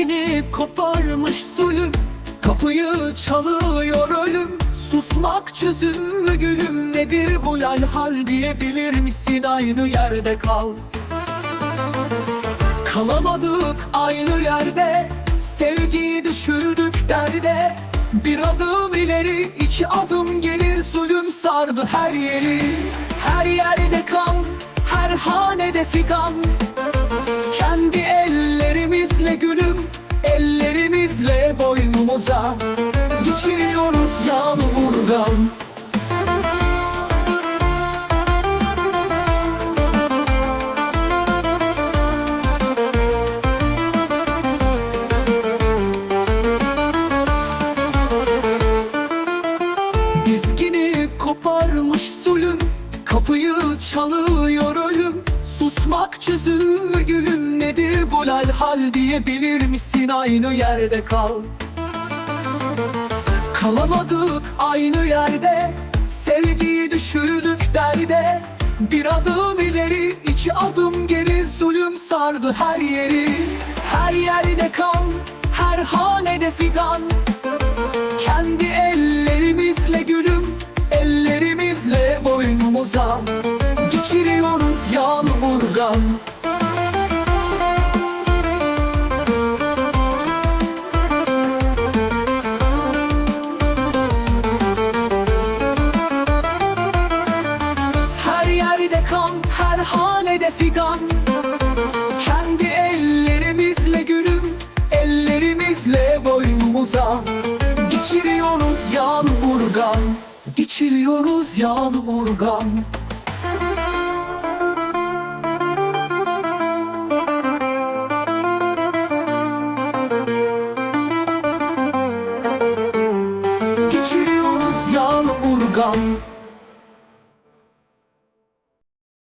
İpini koparmış zulüm. Kapıyı çalıyor ölüm. Susmak çözüm mü gülüm Nedir bu lal hal diyebilir misin? Aynı yerde kal. Kalamadık aynı yerde. Sevgiyi düşürdük derde. Bir adım ileri iki adım geri. Zulüm sardı her yeri. Her yerde kan Her hanede figan. Ellerimizle boynumuza Geçiriyoruz yağmurdan. Dizgini koparmış Kapıyı çalıyor ölüm. Susmak çözüm gülüm Nedir bu lal hal diyebilir misin? Aynı yerde kal. Kalamadık aynı yerde. Sevgiyi düşürdük derde. Bir adım ileri iki adım geri. Zulüm sardı her yeri. Her yerde kan Her hanede figan boynumuza Geçiriyoruz yağmurdan Her yerde kan, her hanede figan. Kendi ellerimizle gülüm Ellerimizle boynumuza Geçiriyoruz yağmurgan Geçiriyoruz yağmurgan